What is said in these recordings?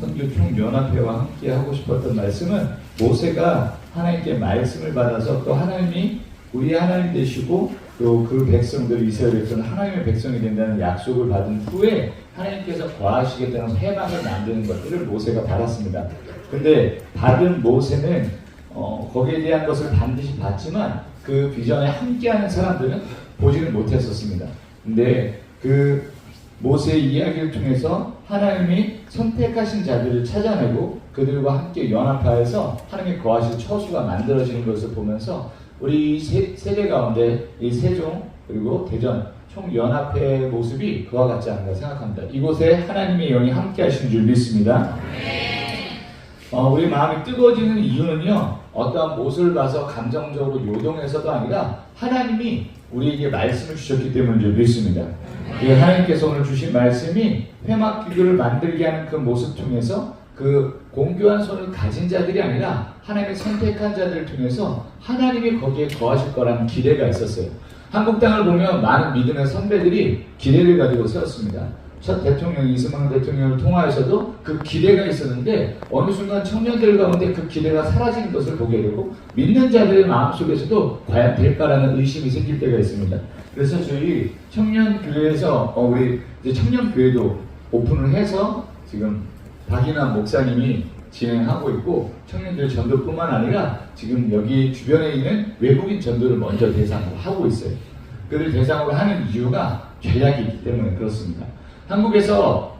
선교 총연합회와 함께 하고 싶었던 말씀은 모세가 하나님께 말씀을 받아서 또 하나님이 우리 하나님 되시고 또 그 백성들 이스라엘 백성은 하나님의 백성이 된다는 약속을 받은 후에 하나님께서 거하시겠다는 회막을 만드는 것들을 모세가 받았습니다. 근데 받은 모세는 어, 거기에 대한 것을 반드시 받지만 그 비전에 함께하는 사람들은 보지는 못했었습니다. 근데 그 모세의 이야기를 통해서 하나님이 선택하신 자들을 찾아내고 그들과 함께 연합하여서 하나님의 거하실 처수가 만들어지는 것을 보면서 우리 세, 세대 가운데 이 세종 그리고 대전 총연합회의 모습이 그와 같지 않은가 생각합니다. 이곳에 하나님의 영이 함께 하신 줄 믿습니다. 어, 우리 마음이 뜨거워지는 이유는요, 어떠한 못을 봐서 감정적으로 요동해서도 아니라 하나님이 우리에게 말씀을 주셨기 때문인 줄 믿습니다. 그 하나님께서 오늘 주신 말씀이 회막 기구를 만들게 하는 그 모습 통해서 그 공교한 손을 가진 자들이 아니라 하나님의 선택한 자들을 통해서 하나님이 거기에 거하실 거라는 기대가 있었어요. 한국 땅을 보면 많은 믿음의 선배들이 기대를 가지고 세웠습니다. 첫 대통령 이승만 대통령을 통하여서도 그 기대가 있었는데 어느 순간 청년들 가운데 그 기대가 사라지는 것을 보게 되고 믿는 자들의 마음속에서도 과연 될까라는 의심이 생길 때가 있습니다. 그래서 저희 청년 교회에서 어, 우리 청년 교회도 오픈을 해서 지금 박인환 목사님이 진행하고 있고 청년들 전도뿐만 아니라 지금 여기 주변에 있는 외국인 전도를 먼저 대상으로 하고 있어요. 그들 대상으로 하는 이유가 전략이 있기 때문에 그렇습니다. 한국에서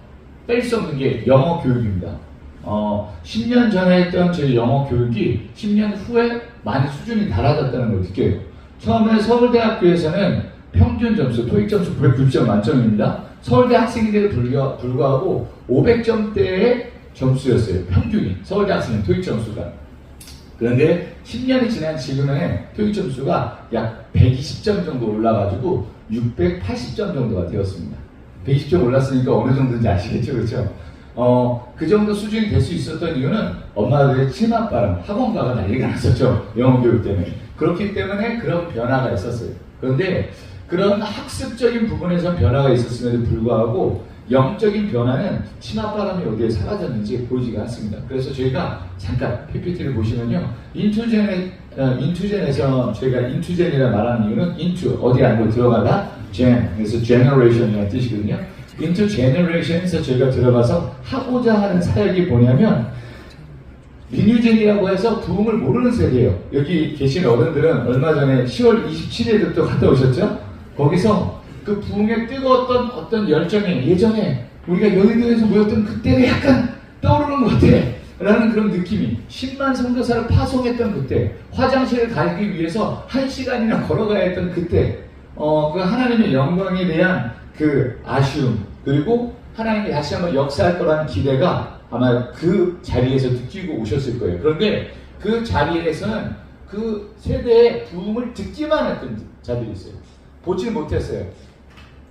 뺄 수 없는 게 영어 교육입니다. 어, 10년 전에 했던 제 영어 교육이 10년 후에 많이 수준이 달라졌다는 걸 느껴요. 처음에 서울대학교에서는 평균 점수, 토익 점수 990점 만점입니다. 서울대 학생인데도 불과, 불구하고 500점대의 점수였어요. 평균이. 서울대 학생의 토익 점수가. 그런데 10년이 지난 지금의 토익 점수가 약 120점 정도 올라가지고 680점 정도가 되었습니다. 120점 올랐으니까 어느 정도인지 아시겠죠? 그렇죠? 어, 그 정도 수준이 될 수 있었던 이유는 엄마들의 치맛바람, 학원가가 난리가 났었죠. 영어 교육 때문에. 그렇기 때문에 그런 변화가 있었어요. 그런데 그런 학습적인 부분에서 변화가 있었음에도 불구하고 영적인 변화는 치맛바람이 어디에 사라졌는지 보이지가 않습니다. 그래서 저희가 잠깐 PPT를 보시면요. 인투젠에, 어, 인투젠에서 저희가 인투젠이라 말하는 이유는 인투, 어디 안으로 들어가다, 젠, 그래서 generation이라는 뜻이거든요. 인투 generation에서 저희가 들어가서 하고자 하는 사역이 뭐냐면 리뉴젠이라고 해서 부흥을 모르는 세대예요. 여기 계신 어른들은 얼마 전에 10월 27일에 또 갔다 오셨죠? 거기서 그 부흥에 뜨거웠던 어떤 열정이 예전에 우리가 여의도에서 모였던 그때가 약간 떠오르는 것 같아. 라는 그런 느낌이 10만 성교사를 파송했던 그때 화장실을 가기 위해서 한 시간이나 걸어가야 했던 그때 어, 그 하나님의 영광에 대한 그 아쉬움 그리고 하나님이 다시 한번 역사할 거라는 기대가 아마 그 자리에서 느끼고 오셨을 거예요. 그런데 그 자리에서는 그 세대의 부흥을 듣기만 했던 자들이 있어요. 보지 못했어요.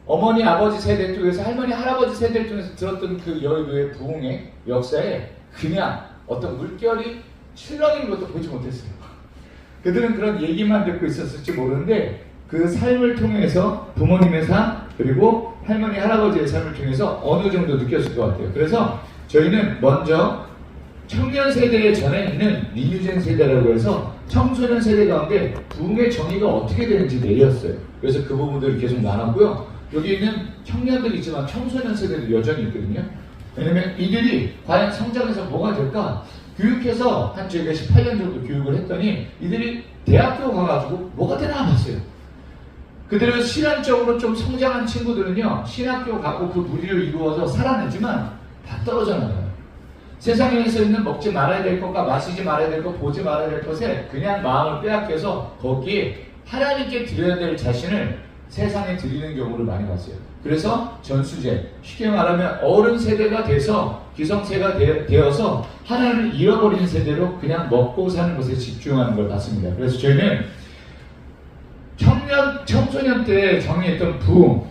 어머니, 아버지 세대 쪽에서 할머니, 할아버지 세대 쪽에서 들었던 그 여의도의 부흥의 역사에 그냥 어떤 물결이 출렁이는 것도 보지 못했어요. 그들은 그런 얘기만 듣고 있었을지 모르는데 그 삶을 통해서 부모님의 삶 그리고 할머니 할아버지의 삶을 통해서 어느 정도 느꼈을 것 같아요. 그래서 저희는 먼저 청년 세대의 전에 있는 리뉴젠 세대라고 해서 청소년 세대 가운데 부흥의 정의가 어떻게 되는지 내렸어요. 그래서 그 부분들을 계속 나눴고요. 여기 있는 청년들 있지만 청소년 세대도 여전히 있거든요. 왜냐면 이들이 과연 성장해서 뭐가 될까? 교육해서 한 저희가 18년 정도 교육을 했더니 이들이 대학교 가가지고 뭐가 되나 봤어요. 그대로 신앙적으로 좀 성장한 친구들은요, 신학교 가고 그 무리를 이루어서 살아내지만 다 떨어져 나가요. 세상에서 있는 먹지 말아야 될 것과 마시지 말아야 될 것, 보지 말아야 될 것에 그냥 마음을 빼앗겨서 거기에 하나님께 드려야 될 자신을 세상에 드리는 경우를 많이 봤어요. 그래서 전수제, 쉽게 말하면 어른 세대가 돼서 기성세가 되, 되어서 하나님을 잃어버리는 세대로 그냥 먹고 사는 것에 집중하는 걸 봤습니다. 그래서 저희는 청년, 청소년 때 정의했던 부흥,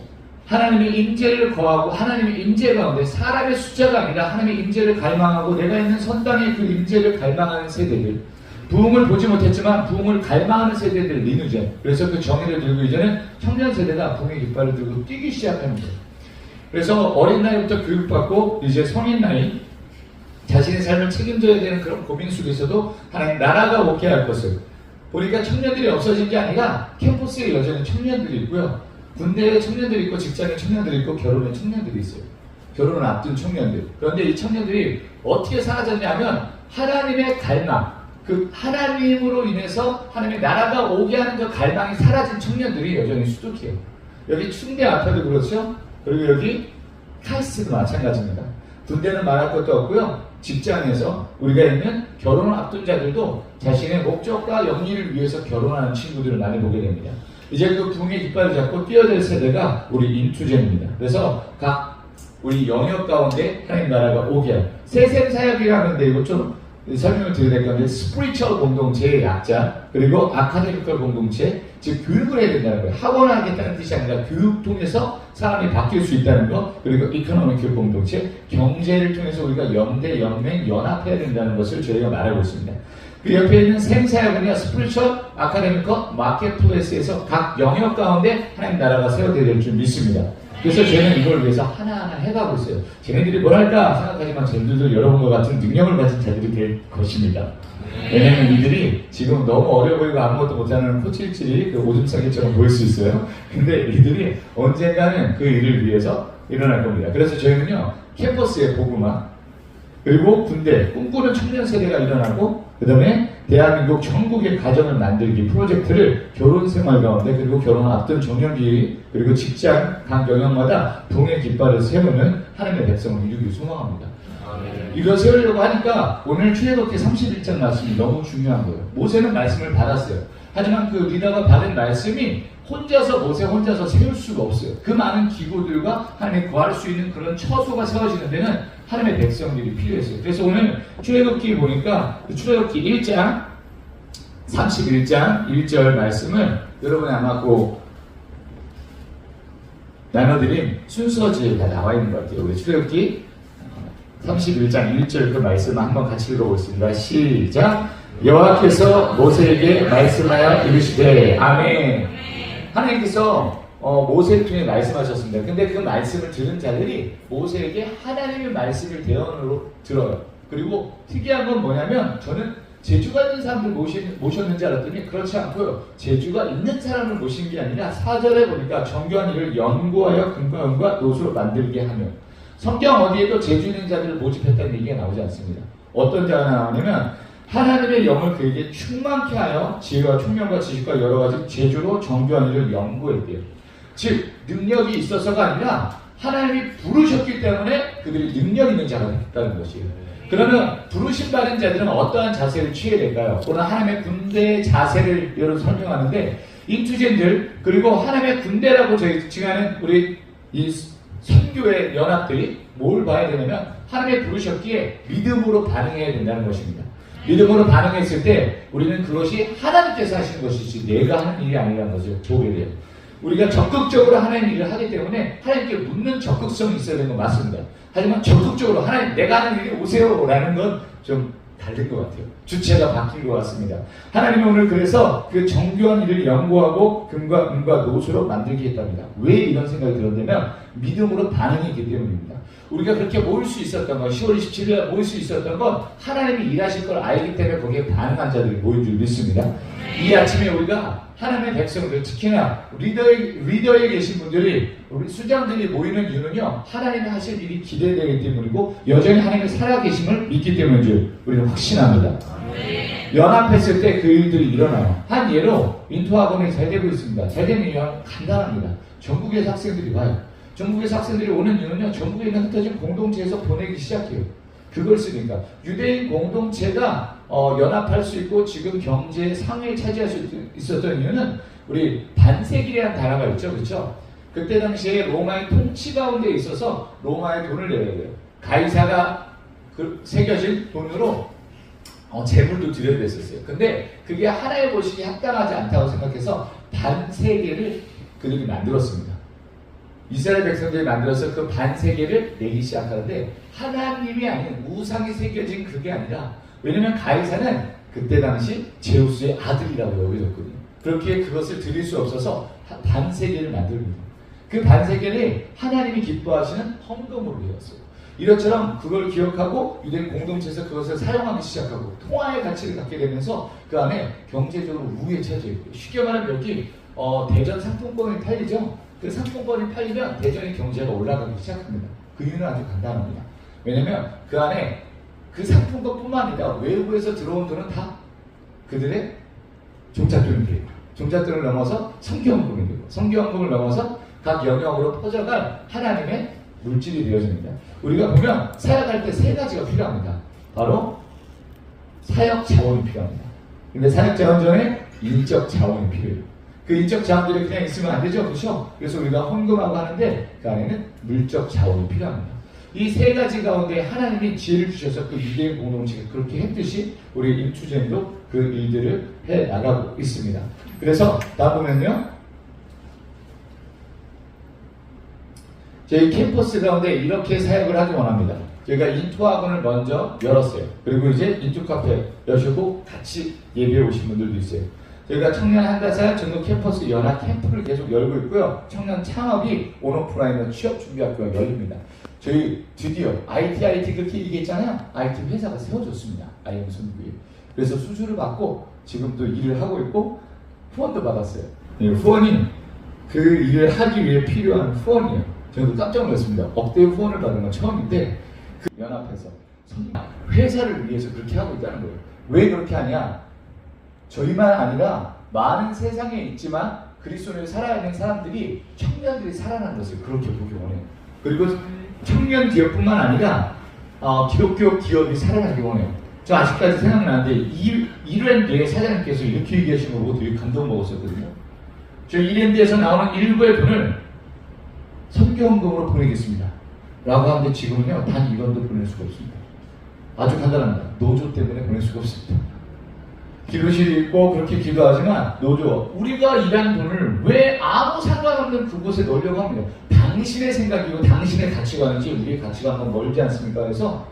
하나님의 임재를 거하고 하나님의 임재 가운데 사람의 숫자가 아니라 하나님의 임재를 갈망하고 내가 있는 선당의 그 임재를 갈망하는 세대들. 부흥을 보지 못했지만 부흥을 갈망하는 세대들 리누제. 그래서 그 정의를 들고 이제는 청년 세대가 부흥의 깃발을 들고 뛰기 시작하는 거예요 그래서 어린 나이부터 교육받고 이제 성인 나이 자신의 삶을 책임져야 되는 그런 고민 속에서도 하나님 나라가 오게 할 것을 보니까 청년들이 없어진 게 아니라 캠퍼스에 여전히 청년들이 있고요. 군대에 청년들이 있고 직장에 청년들이 있고 결혼에 청년들이 있어요. 결혼을 앞둔 청년들. 그런데 이 청년들이 어떻게 사라졌냐면 하나님의 갈망, 그 하나님으로 인해서 하나님의 나라가 오게 하는 그 갈망이 사라진 청년들이 여전히 수두해요. 여기 충대 앞에도 그렇죠. 그리고 여기 카이스도 마찬가지입니다. 군대는 말할 것도 없고요. 직장에서 우리가 있는 결혼을 앞둔 자들도 자신의 목적과 영리를 위해서 결혼하는 친구들을 많이 보게 됩니다. 이제 그 붕의 깃발을 잡고 뛰어들 세대가 우리 인투제입니다. 그래서 각 우리 영역 가운데 하나님 나라가 오게 할 세샘 사역이라는데 이거 좀 설명을 드려야 될 건데 스프리처 공동체의 약자 그리고 아카데미컬 공동체 즉 교육을 해야 된다는 거예요. 학원을 하겠다는 뜻이 아니라 교육 통해서 사람이 바뀔 수 있다는 거 그리고 이코노미컬 공동체 경제를 통해서 우리가 연대 연맹 연합해야 된다는 것을 저희가 말하고 있습니다. 그 옆에 있는 샘사역은요 스프리처 아카데미컬 마켓플레이스에서 각 영역 가운데 하나님 나라가 세워져야 될 줄 믿습니다. 그래서 저희는 이걸 위해서 하나하나 해가고 있어요. 쟤네들이 뭘 할까 생각하지만 쟤네들도 여러분과 같은 능력을 가진 자들이 될 것입니다. 왜냐면 이들이 지금 너무 어려 보이고 아무것도 못하는 코칠칠이 그 오줌 싸기처럼 보일 수 있어요. 근데 이들이 언젠가는 그 일을 위해서 일어날 겁니다. 그래서 저희는요, 캠퍼스의 복음화, 그리고 군대, 꿈꾸는 청년 세대가 일어나고, 그 다음에 대한민국 전국의 가정을 만들기 프로젝트를 결혼 생활 가운데, 그리고 결혼 앞둔 정년기, 그리고 직장 각 영역마다 동의 깃발을 세우는 하나님의 백성을 이루기 소망합니다. 이거 세우려고 하니까 오늘 출애굽기 31장 말씀이 너무 중요한 거예요. 모세는 말씀을 받았어요. 하지만 그 리더가 받은 말씀이 혼자서 모세 혼자서 세울 수가 없어요. 그 많은 기구들과 하나님 구할 수 있는 그런 처소가 세워지는 데는 하나님의 백성들이 필요했어요. 그래서 오늘 출애굽기 보니까 그 출애굽기 1장 31장 1절 말씀을 여러분이 아마 그 나눠드린 순서지에 다 나와 있는 것 같아요. 우리 출애굽기 31장 1절 그 말씀 한번 같이 읽어보겠습니다. 시작. 여호와께서 모세에게 말씀하여 이르시되 아멘. 하나님께서 어, 모세를 통해 말씀하셨습니다. 근데 그 말씀을 들은 자들이 모세에게 하나님의 말씀을 대언으로 들어요. 그리고 특이한 건 뭐냐면 저는 재주가 있는 사람들 모신, 모셨는 줄 알았더니 그렇지 않고요. 재주가 있는 사람을 모신 게 아니라 사절에 보니까 정교한 일을 연구하여 근거연과 노수로 만들게 하며 성경 어디에도 재주 있는 자들을 모집했다는 얘기가 나오지 않습니다. 어떤 자가 나오냐면 하나님의 영을 그에게 충만케 하여 지혜와 총명과 지식과 여러 가지 재주로 정교한 일을 연구했대요. 즉 능력이 있어서가 아니라 하나님이 부르셨기 때문에 그들이 능력 있는 자가 됐다는 것이에요. 그러면 부르심 받은 자들은 어떠한 자세를 취해야 될까요? 오늘 하나님의 군대의 자세를 여러분 설명하는데 인투젠들 그리고 하나님의 군대라고 저희 칭하는 우리 이 선교의 연합들이 뭘 봐야 되냐면 하나님의 부르셨기에 믿음으로 반응해야 된다는 것입니다. 믿음으로 반응했을 때 우리는 그것이 하나님께서 하시는 것이지 내가 하는 일이 아니라는 것을 보게 돼요. 우리가 적극적으로 하나님 일을 하기 때문에 하나님께 묻는 적극성이 있어야 되는 건 맞습니다. 하지만 적극적으로 하나님 내가 하는 일이 오세요라는 건 좀 다른 것 같아요. 주체가 바뀐 것 같습니다. 하나님이 오늘 그래서 그 정교한 일을 연구하고 금과 은과 노수로 만들겠답니다. 왜 이런 생각이 들었냐면 믿음으로 반응했기 때문입니다. 우리가 그렇게 모일 수 있었던 건 10월 27일에 모일 수 있었던 건 하나님이 일하실 걸 알기 때문에 거기에 반응한 자들이 모인 줄 믿습니다. 이 아침에 우리가 하나님의 백성들 특히나 리더에, 리더에 계신 분들이 우리 수장들이 모이는 이유는요 하나님이 하실 일이 기대되기 때문이고 여전히 하나님이 살아계심을 믿기 때문인 줄 우리는 확신합니다. 연합했을 때 그 일들이 일어나요. 한 예로 인투학원이 잘 되고 있습니다. 잘 되는 이유는 간단합니다. 전국에서 학생들이 와요. 전국에서 학생들이 오는 이유는요 전국에 있는 흩어진 공동체에서 보내기 시작해요. 그걸 쓰니까 유대인 공동체가 어, 연합할 수 있고 지금 경제 상위를 차지할 수 있었던 이유는 우리 반세기라는 단어가 있죠, 그렇죠? 그때 당시에 로마의 통치 가운데 있어서 로마의 돈을 내야 돼요. 가이사가 그 새겨진 돈으로 어, 재물도 드려야 됐었어요. 근데 그게 하나의 것이 합당하지 않다고 생각해서 반세계를 그들이 만들었습니다. 이스라엘 백성들이 만들어서 그 반세계를 내기 시작하는데 하나님이 아닌 우상이 새겨진 그게 아니라 왜냐면 가이사는 그때 당시 제우스의 아들이라고 여겨졌거든요. 그렇게 그것을 드릴 수 없어서 반세계를 만듭니다. 그 반세계를 하나님이 기뻐하시는 헌금으로 되었어요. 이것처럼 그걸 기억하고 유대인 공동체에서 그것을 사용하기 시작하고 통화의 가치를 갖게 되면서 그 안에 경제적으로 우위에 처져 있고 쉽게 말하면 여기 어, 대전 상품권이 팔리죠. 그 상품권이 팔리면 대전의 경제가 올라가기 시작합니다. 그 이유는 아주 간단합니다. 왜냐면 그 안에 그 상품권뿐만 아니라 외부에서 들어온 돈은 다 그들의 종잣돈이 돼요. 종잣돈을 넘어서 성경금이 되고 성경금을 넘어서 각 영역으로 퍼져갈 하나님의 물질이 되어집니다. 우리가 보면 사역할 때 세 가지가 필요합니다. 바로 사역 자원이 필요합니다. 근데 사역 자원 전에 인적 자원이 필요해요. 그 인적 자원들이 그냥 있으면 안 되죠, 그렇죠? 그래서 우리가 헌금하고 하는데 그 안에는 물적 자원이 필요합니다. 이 세 가지 가운데 하나님이 지혜를 주셔서 그 유대인 공동체가 그렇게 했듯이 우리 임투쟁도 그 일들을 해 나가고 있습니다. 그래서 나 보면요. 저희 캠퍼스 가운데 이렇게 사역을 하기 원합니다. 저희가 인투학원을 먼저 열었어요. 그리고 이제 인투 카페 여시고 같이 예배에 오신 분들도 있어요. 저희가 청년 한다사 전국 캠퍼스 연합 캠프를 계속 열고 있고요. 청년 창업이 온오프라인으로 취업 준비 학교가 열립니다. 저희 드디어 IT IT 그렇게 얘기했잖아요. IT 회사가 세워졌습니다. IM 선구에. 그래서 수주를 받고 지금도 일을 하고 있고 후원도 받았어요. 네, 후원이 그 일을 하기 위해 필요한 후원이에요. 저도 깜짝 놀랐습니다. 억대 후원을 받은 건 처음인데 그 연합해서 회사를 위해서 그렇게 하고 있다는 거예요. 왜 그렇게 하냐? 저희만 아니라 많은 세상에 있지만 그리스도를 살아야 하는 사람들이 청년들이 살아난 것을 그렇게 보기 원해요. 그리고 청년 기업뿐만 아니라 어, 기독교 기업이 살아나기 원해요. 저 아직까지 생각나는데 이- 이랜드의 사장님께서 이렇게 얘기하신 거 보고 되게 감동 먹었었거든요. 저 이랜드에서 나오는 일부의 돈을 선교헌금으로 보내겠습니다. 라고 하는데 지금은요 단 1원도 보낼 수가 없습니다. 아주 간단합니다. 노조 때문에 보낼 수가 없습니다. 기도실이 있고 그렇게 기도하지만 노조 우리가 일한 돈을 왜 아무 상관없는 그곳에 넣으려고 합니다. 당신의 생각이고 당신의 가치관인지 우리의 가치관과 멀지 않습니까? 그래서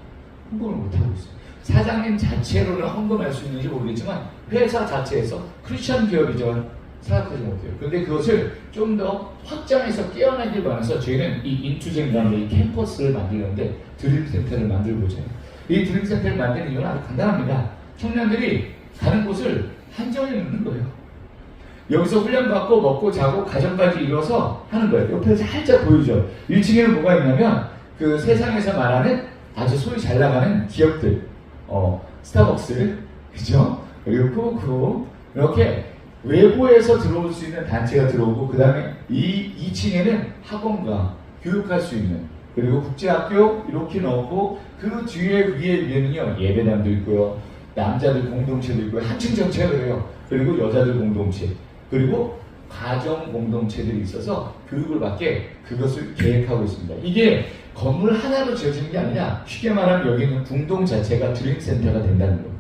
헌금을 못하고 있어요. 사장님 자체로는 헌금할 수 있는지 모르겠지만 회사 자체에서 크리스천 기업이죠. 생각하지 못해요. 근데 그것을 좀 더 확장해서 깨어나길 바라서 저희는 이 인투쟁 가운데 이 캠퍼스를 만들는데 드림센터를 만들고자 해요. 이 드림센터를 만드는 이유는 아주 간단합니다. 청년들이 가는 곳을 한정해 놓는 거예요. 여기서 훈련받고 먹고 자고 가정까지 이뤄서 하는 거예요. 옆에 살짝 보이죠? 1층에는 뭐가 있냐면 그 세상에서 말하는 아주 소위 잘 나가는 기업들, 어, 스타벅스, 그죠? 그리고 쿠쿠, 이렇게 외부에서 들어올 수 있는 단체가 들어오고, 그 다음에 이 2층에는 학원과 교육할 수 있는, 그리고 국제학교 이렇게 넣고, 그 뒤에 위에 위에는요, 예배당도 있고요, 남자들 공동체도 있고요, 한층 전체가 그래요. 그리고 여자들 공동체, 그리고 가정 공동체들이 있어서 교육을 받게 그것을 계획하고 있습니다. 이게 건물 하나로 지어지는 게 아니라 쉽게 말하면 여기는 궁동 자체가 드림센터가 된다는 거예요.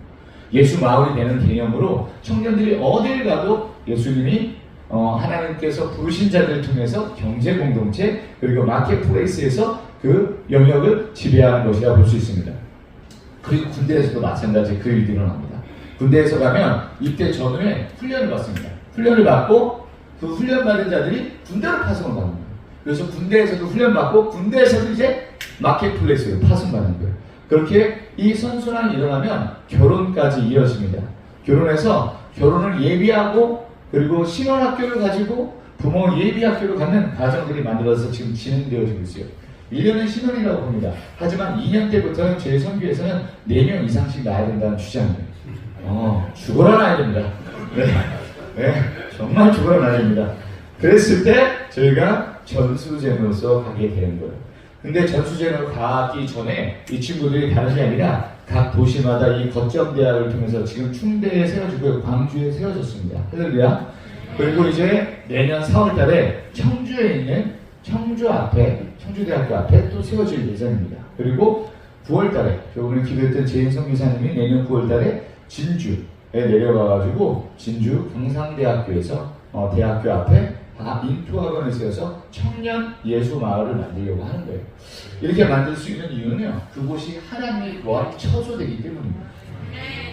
예수 마을이 되는 개념으로 청년들이 어딜 가도 예수님이 어, 하나님께서 부르신 자들을 통해서 경제 공동체 그리고 마켓플레이스에서 그 영역을 지배하는 것이라 볼수 있습니다. 그리고 군대에서도 마찬가지 그 일이 일어납니다. 군대에서 가면 입대 전후에 훈련을 받습니다. 훈련을 받고 그 훈련 받은 자들이 군대로 파송을 받는 거예요. 그래서 군대에서도 훈련 받고 군대에서도 이제 마켓플레이스로 파송받는 거예요. 그렇게 이 선순환이 일어나면 결혼까지 이어집니다. 결혼해서 결혼을 예비하고 그리고 신혼학교를 가지고 부모 예비학교를 갖는 가정들이 만들어서 지금 진행되어지고 있어요. 1년은 신혼이라고 봅니다. 하지만 2년 때부터는 제 선교에서는 4명 이상씩 낳아야 된다는 주장이에요. 어, 죽어라 놔야 됩니다. 네. 네, 정말 죽어라 놔야 됩니다. 그랬을 때 저희가 전수제로서 가게 되는 거예요. 근데 전수제로 가기 전에 이 친구들이 다른 게 아니라 각 도시마다 이 거점 대학을 통해서 지금 충대에 세워지고 광주에 세워졌습니다. 할렐루야. 그리고 이제 내년 4월 달에 청주에 있는 청주 앞에, 청주대학교 앞에 또 세워질 예정입니다. 그리고 9월 달에, 오늘 기도했던 제인성 기사님이 내년 9월 달에 진주에 내려가가지고 진주 경상대학교에서 어, 대학교 앞에 다 인투학원을 세워서 청년 예수 마을을 만들려고 하는 거예요. 이렇게 만들 수 있는 이유는요, 그곳이 하나님의 거한 처소되기 때문입니다.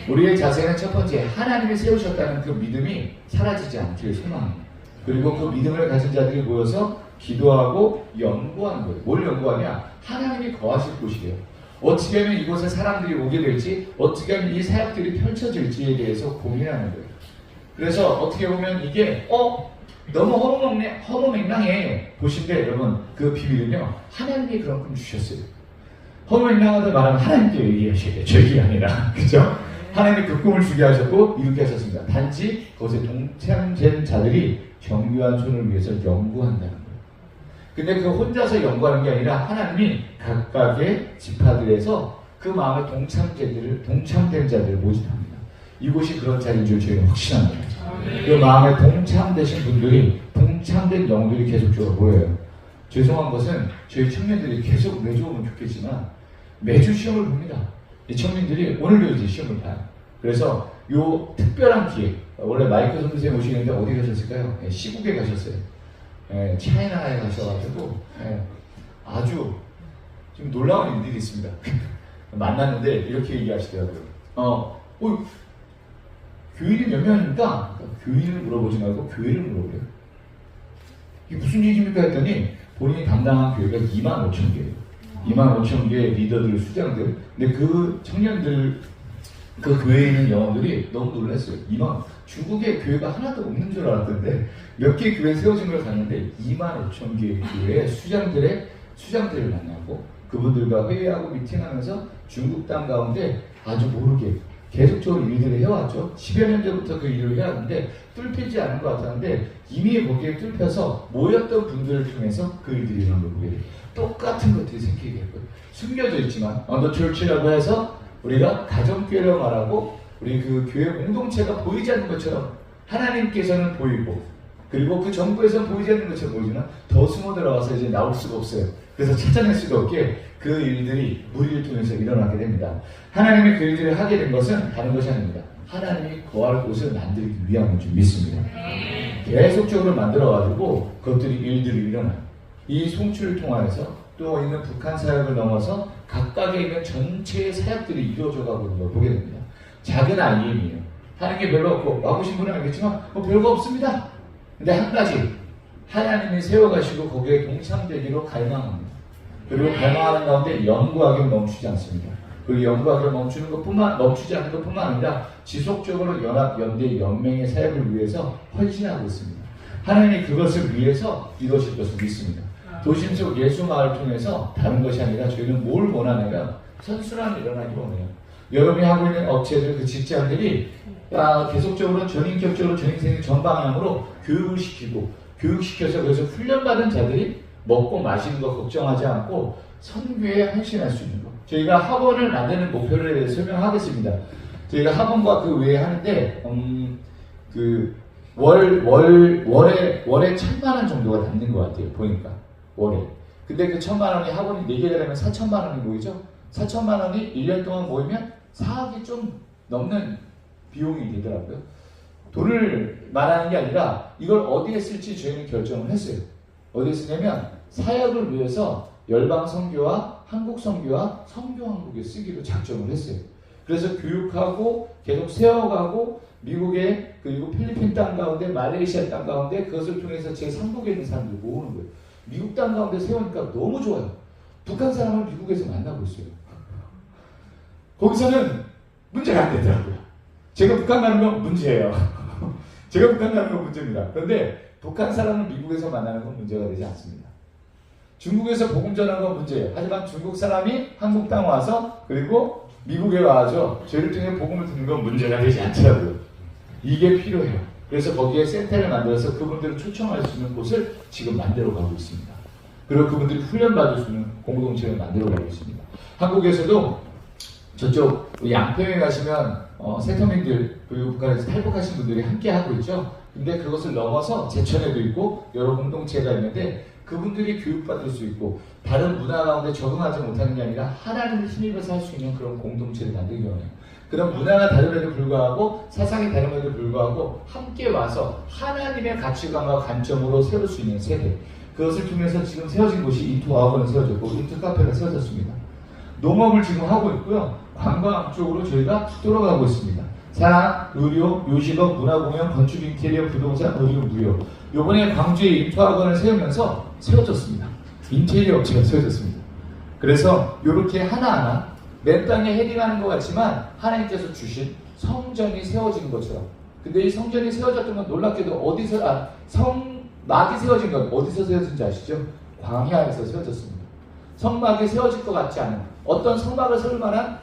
우리의 자세는 첫 번째, 하나님이 세우셨다는 그 믿음이 사라지지 않기를 소망합니다. 그리고 그 믿음을 가진 자들이 모여서 기도하고 연구하는 거예요. 뭘 연구하냐? 하나님이 거하실 곳이래요. 어떻게 하면 이곳에 사람들이 오게 될지, 어떻게 하면 이 사역들이 펼쳐질지에 대해서 고민하는 거예요. 그래서 어떻게 보면 이게 어 너무 허무맹랑, 허무맹랑해 보신데 여러분 그 비밀은요 하나님이 꿈 주셨어요. 허무맹랑하다 말하면 하나님께 얘기하셔야 돼요. 저희 아니라 그죠? 하나님이 그 꿈을 주게 하셨고 이렇게 하셨습니다. 단지 거기에 동참된 자들이 정교한 손을 위해서 연구한다는. 근데 그 혼자서 연구하는 게 아니라 하나님이 각각의 지파들에서 그 마음에 동참자들을 동참된 자들을 모집합니다. 이곳이 그런 자리인 줄 저희는 확신합니다. 그 마음에 동참되신 분들이 동참된 영들이 계속적으로 모여요. 죄송한 것은 저희 청년들이 계속 매주 오면 좋겠지만 매주 시험을 봅니다. 이 청년들이 오늘도 이제 시험을 봐요. 그래서 요 특별한 기회 원래 마이크 선생님 오시는데 어디 가셨을까요? 예, 시국에 가셨어요. 예, 차이나에 가셔가지고 예, 아주 좀 놀라운 일들이 있습니다. 만났는데 이렇게 얘기하시더라고요. 어, 어, 교인이 몇 명입니까? 교인을 물어보지 말고 교회를 물어보래요. 이게 무슨 얘기입니까? 했더니 본인이 담당한 교회가 2만 5천 개예요. 2만 5천 개의 리더들, 수장들. 근데 그 청년들, 그 교회에 있는 영혼들이 너무 놀랐어요. 2만, 중국에 교회가 하나도 없는 줄 알았던데 몇 개 교회 세워진 걸 갔는데 2만 5천 개의 교회 수장들의 수장들을 만나고 그분들과 회의하고 미팅하면서 중국 땅 가운데 아주 모르게 계속적으로 일들을 해왔죠. 10여 년 전부터 그 일을 해왔는데 뚫히지 않은 것 같았는데 이미 거기에 뚫혀서 모였던 분들을 통해서 그 일들이 일어난 돼요. 똑같은 것들이 생기게 됐고요. 숨겨져 있지만 언더 철치라고 해서 우리가 가정교회를 말하고 우리 그 교회 공동체가 보이지 않는 것처럼 하나님께서는 보이고 그리고 그 정부에서는 보이지 않는 것처럼 보이지만 더 숨어 들어가서 이제 나올 수가 없어요. 그래서 찾아낼 수가 없게 그 일들이 무리를 통해서 일어나게 됩니다. 하나님이 그 일들을 하게 된 것은 다른 것이 아닙니다. 하나님이 거할 곳을 만들기 위함인 줄 믿습니다. 계속적으로 만들어가지고 그것들이 일들이 일어나요. 이 송출을 통하여서 또 있는 북한 사역을 넘어서 각각에 있는 전체의 사역들이 이루어져 가고 있는 걸 보게 됩니다. 작은 IM이에요. 하는 게 별로 없고 와보신 분은 알겠지만 뭐 별거 없습니다. 근데 한 가지 하나님이 세워가시고 거기에 동참되기로 갈망합니다. 그리고 갈망하는 가운데 연구하기를 멈추지 않습니다. 그 연구하기를 멈추는 것뿐만 멈추지 않는 것뿐만 아니라 지속적으로 연합, 연대, 연맹의 사역을 위해서 헌신하고 있습니다. 하나님이 그것을 위해서 이루어질 것을 믿습니다. 도심 속 예수 마을 통해서 다른 것이 아니라 저희는 뭘 원하냐면 선순환이 일어나기 원해요. 여러분이 하고 있는 업체들, 그 직장들이 아, 계속적으로 전인격적으로 전인생의 전방향으로 교육을 시키고 교육시켜서 그래서 훈련받은 자들이 먹고 마시는 거 걱정하지 않고 선교에 헌신할 수 있는 거. 저희가 학원을 만드는 목표를 대해서 설명하겠습니다. 저희가 학원과 그 외에 하는데 음, 그 월 월 월에 월에 천만 원 정도가 남는 것 같아요. 보니까 월에. 근데 그 천만 원이 학원이 네 개가 되면 사천만 원이 모이죠. 사천만 원이 1년 동안 모이면 4억이 좀 넘는 비용이 되더라고요. 돈을 말하는 게 아니라 이걸 어디에 쓸지 저희는 결정을 했어요. 어디에 쓰냐면 사역을 위해서 열방 선교와 한국 선교와 선교 한국에 쓰기로 작정을 했어요. 그래서 교육하고 계속 세워가고 미국에 그리고 필리핀 땅 가운데 말레이시아 땅 가운데 그것을 통해서 제 상국에 있는 사람들 모으는 거예요. 미국 땅 가운데 세우니까 너무 좋아요. 북한 사람을 미국에서 만나고 있어요. 거기서는 문제가 안 되더라고요. 제가 북한 가는 건 문제예요. 제가 북한 가는 건 문제입니다. 그런데 북한 사람을 미국에서 만나는 건 문제가 되지 않습니다. 중국에서 복음 전하는 건 문제예요. 하지만 중국 사람이 한국 땅 와서 그리고 미국에 와서 저희를 통해 복음을 듣는 건 문제가 되지 않더라고요. 이게 필요해요. 그래서 거기에 센터를 만들어서 그분들을 초청할 수 있는 곳을 지금 만들어 가고 있습니다. 그리고 그분들이 훈련받을 수 있는 공동체를 만들어 가고 있습니다. 한국에서도 저쪽 양평에 가시면 어, 세터민들 그리고 북한에서 탈북하신 분들이 함께 하고 있죠. 근데 그것을 넘어서 제천에도 있고 여러 공동체가 있는데 그분들이 교육받을 수 있고 다른 문화 가운데 적응하지 못하는 게 아니라 하나님을 힘입어서 할 수 있는 그런 공동체를 만들기 원해요. 그런 문화가 다름에도 불구하고 사상이 다름에도 불구하고 함께 와서 하나님의 가치관과 관점으로 세울 수 있는 세대 그것을 통해서 지금 세워진 곳이 아학원이 세워졌고 이투 카페가 세워졌습니다. 농업을 지금 하고 있고요. 관광 쪽으로 저희가 뚫어가고 있습니다. 사랑, 의료, 요식업, 문화공연, 건축 인테리어, 부동산, 의료, 무료. 요번에 광주에 인투학원을 세우면서 세워졌습니다. 인테리어 업체가 세워졌습니다. 그래서 이렇게 하나하나 맨 땅에 헤딩하는 것 같지만 하나님께서 주신 성전이 세워지는 것처럼 근데 이 성전이 세워졌던 건 놀랍게도 어디서 아 성 막이 세워진 건 어디서 세워진지 아시죠? 광야에서 세워졌습니다. 성막이 세워질 것 같지 않은 어떤 성막을 세울 만한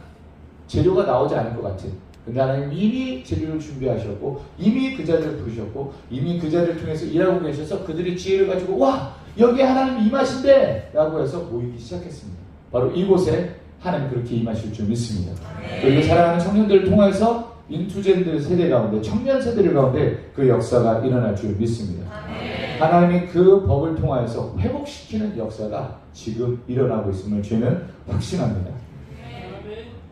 재료가 나오지 않을 것 같은 근데 하나님 이미 재료를 준비하셨고 이미 그 자리를 부르셨고 이미 그 자리를 통해서 일하고 계셔서 그들이 지혜를 가지고 와 여기 하나님 임하신대 라고 해서 모이기 시작했습니다. 바로 이곳에 하나님 그렇게 임하실 줄 믿습니다. 그리고 사랑하는 청년들을 통해서 인투젠들 세대 가운데 청년 세대들 가운데 그 역사가 일어날 줄 믿습니다. 하나님이 그 법을 통하여서 회복시키는 역사가 지금 일어나고 있음을 저희는 확신합니다.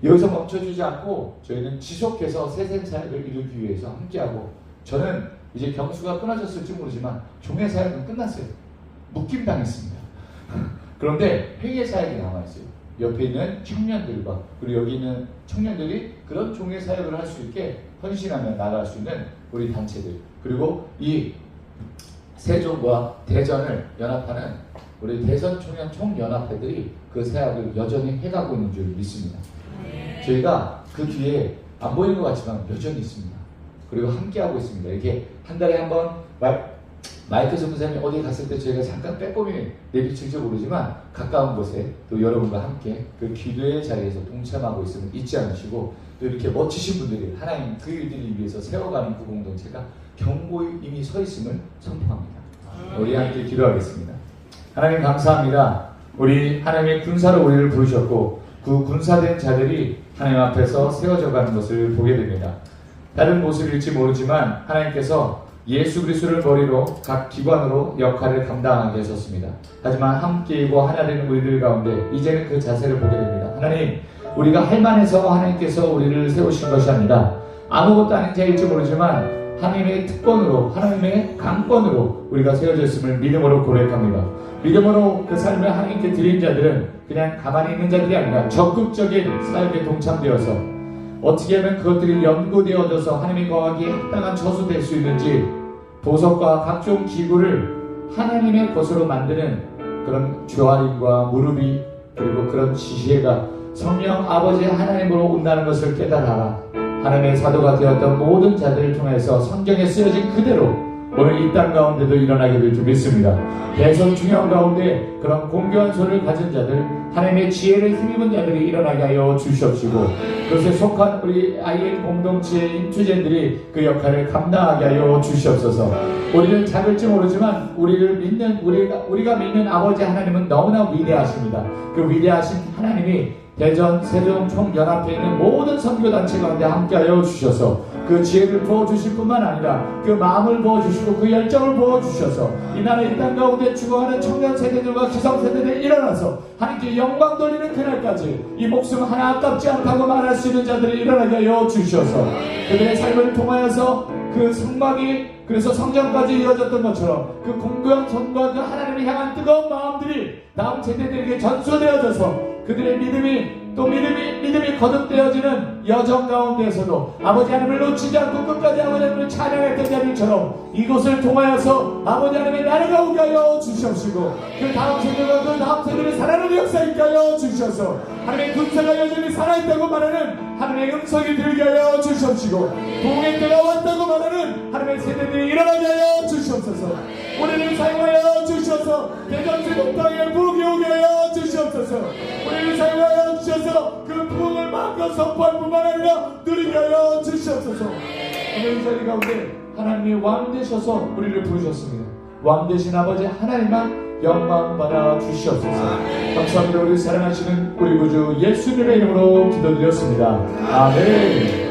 여기서 멈춰주지 않고 저희는 지속해서 세상 사역을 이루기 위해서 함께하고 저는 이제 경수가 끊어졌을지 모르지만 종회 사역은 끝났어요. 묶임 당했습니다. 그런데 회계 사역이 남아있어요. 옆에 있는 청년들과 그리고 여기 있는 청년들이 그런 종회 사역을 할 수 있게 헌신하며 나갈 수 있는 우리 단체들 그리고 이 세종과 대전을 연합하는 우리 대선 청년 총연합회들이 그 사역을 여전히 해가고 있는 줄 믿습니다. 저희가 그 뒤에 안 보이는 것 같지만 여전히 있습니다. 그리고 함께하고 있습니다. 이렇게 한 달에 한번 마이크 전무사님이 어디 갔을 때 저희가 잠깐 빼꼼히 내비칠지 모르지만 가까운 곳에 또 여러분과 함께 그 기도의 자리에서 동참하고 있음을 잊지 않으시고 또 이렇게 멋지신 분들이 하나님 그 일들을 위해서 세워가는 그 공동체가 경고에 이미 서 있음을 선포합니다. 우리 함께 기도하겠습니다. 하나님 감사합니다. 우리 하나님의 군사로 우리를 부르셨고 그 군사된 자들이 하나님 앞에서 세워져 가는 것을 보게 됩니다. 다른 모습일지 모르지만 하나님께서 예수 그리스도를 머리로 각 기관으로 역할을 감당하게 하셨습니다. 하지만 함께이고 하나 되는 우리들 가운데 이제는 그 자세를 보게 됩니다. 하나님, 우리가 할 만해서 하나님께서 우리를 세우신 것이 아니라 아무것도 아닌 자일지 모르지만 하나님의 특권으로 하나님의 강권으로 우리가 세워졌음을 믿음으로 고백합니다. 믿음으로 그 삶을 하나님께 드린 자들은 그냥 가만히 있는 자들이 아니라 적극적인 삶에 동참되어서 어떻게 하면 그것들이 연구되어져서 하나님의 거하기에 합당한 처소될 수 있는지 보석과 각종 기구를 하나님의 것으로 만드는 그런 주아림과 무릎이 그리고 그런 지혜가 성령 아버지 하나님으로 온다는 것을 깨달아라. 하나님의 사도가 되었던 모든 자들을 통해서 성경에 쓰여진 그대로 오늘 이 땅 가운데도 일어나게 될 줄 믿습니다. 대선 중요한 가운데 그런 공교한 소를 가진 자들, 하나님의 지혜를 힘입은 자들이 일어나게 하여 주시옵시고 그것에 속한 우리 IL 공동체의 인투젠들이 그 역할을 감당하게 하여 주시옵소서. 우리는 작을지 모르지만 우리를 믿는 우리가 우리가 믿는 아버지 하나님은 너무나 위대하십니다. 그 위대하신 하나님이 대전 세종 총연합회 있는 모든 선교단체 가운데 함께하여 주셔서 그 지혜를 부어주실 뿐만 아니라 그 마음을 부어주시고 그 열정을 부어주셔서 이 나라 이땅 가운데 죽어가는 청년 세대들과 기성 세대들이 일어나서 하나님께 영광 돌리는 그날까지 이 목숨 하나 아깝지 않다고 말할 수 있는 자들이 일어나게 하여 주셔서. 그들의 삶을 통하여서 그 성막이 그래서 성전까지 이어졌던 것처럼 그 공고한 손과 그 하나님을 향한 뜨거운 마음들이 다음 세대들에게 전수되어져서 그들의 믿음이 또 믿음이 믿음이 거듭되어지는 여정 가운데에서도 아버지 하나님을 놓치지 않고 끝까지 아버지 하나님을 찬양했던 자들처럼 이곳을 통하여서 아버지 하나님의 나라가 오게 하여 주시옵시고 그 다음 세대가 그 다음 세대를 살아나는 역사 있게 하여 주셔서. 하나님의 군사가 여전히 살아있다고 말하는 하나님의 음성이 들게 하여 주시옵시고 동의 때가 왔다고 말하는 하나님의 세대들이 일어나게 하여 주시옵소서. 우리를 사용하여 주셔서. 대전세 동땅에 부흥이 오게 하여 주시옵소서. 우리를 사용하여 주셔서 그 부흥을 마음껏 선포할 뿐만 아니라 누리게 하여 주시옵소서. 오늘 이 자리 가운데 하나님이 왕 되셔서 우리를 부르셨습니다. 왕 되신 아버지 하나님만 영광 받아 주시옵소서. 감사합니다. 우리 사랑하시는 우리 구주 예수님의 이름으로 기도드렸습니다. 아멘